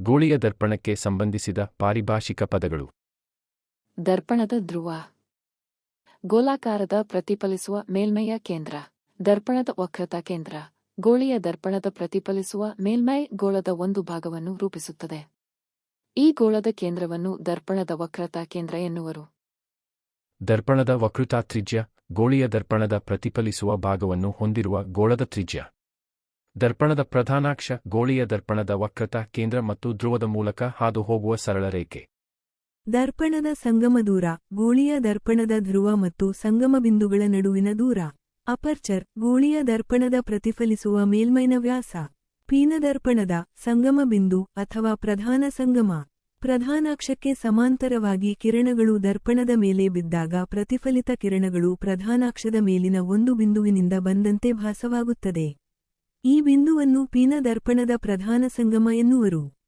ಗೋಳಿಯ ದರ್ಪಣಕ್ಕೆ ಸಂಬಂಧಿಸಿದ ಪಾರಿಭಾಷಿಕ ಪದಗಳು. ದರ್ಪಣದ ಧ್ರುವ. ಗೋಲಾಕಾರದ ಪ್ರತಿಫಲಿಸುವ ಮೇಲ್ಮೈಯ ಕೇಂದ್ರ. ದರ್ಪಣದ ವಕ್ರತಾ ಕೇಂದ್ರ. ಗೋಳಿಯ ದರ್ಪಣದ ಪ್ರತಿಫಲಿಸುವ ಮೇಲ್ಮೈ ಗೋಳದ ಒಂದು ಭಾಗವನ್ನು ರೂಪಿಸುತ್ತದೆ. ಈ ಗೋಳದ ಕೇಂದ್ರವನ್ನು ದರ್ಪಣದ ವಕ್ರತಾ ಕೇಂದ್ರ ಎನ್ನುವರು. ದರ್ಪಣದ ವಕ್ರತಾ ತ್ರಿಜ್ಯ ಗೋಳಿಯ ದರ್ಪಣದ ಪ್ರತಿಫಲಿಸುವ ಭಾಗವನ್ನು ಹೊಂದಿರುವ ಗೋಳದ ತ್ರಿಜ್ಯ. ದರ್ಪಣದ ಪ್ರಧಾನಾಕ್ಷ, ಗೋಳಿಯ ದರ್ಪಣದ ವಕ್ರತಾ ಕೇಂದ್ರ ಮತ್ತು ಧ್ರುವದ ಮೂಲಕ ಹಾದು ಹೋಗುವ ಸರಳ ರೇಖೆ. ದರ್ಪಣದ ಸಂಗಮ ದೂರ, ಗೋಳಿಯ ದರ್ಪಣದ ಧ್ರುವ ಮತ್ತು ಸಂಗಮ ಬಿಂದುಗಳ ನಡುವಿನ ದೂರ. ಅಪರ್ಚರ್, ಗೋಳಿಯ ದರ್ಪಣದ ಪ್ರತಿಫಲಿಸುವ ಮೇಲ್ಮೈನ ವ್ಯಾಸ. ಪೀನದರ್ಪಣದ ಸಂಗಮ ಬಿಂದು ಅಥವಾ ಪ್ರಧಾನ ಸಂಗಮ. ಪ್ರಧಾನಾಕ್ಷಕ್ಕೆ ಸಮಾಂತರವಾಗಿ ಕಿರಣಗಳು ದರ್ಪಣದ ಮೇಲೆ ಬಿದ್ದಾಗ ಪ್ರತಿಫಲಿತ ಕಿರಣಗಳು ಪ್ರಧಾನಾಕ್ಷದ ಮೇಲಿನ ಒಂದು ಬಿಂದುವಿನಿಂದ ಬಂದಂತೆ ಭಾಸವಾಗುತ್ತದೆ. ಈ ಬಿಂದುವನ್ನು ಪೀನದರ್ಪಣದ ಪ್ರಧಾನ ಸಂಗಮ ಎನ್ನುವರು.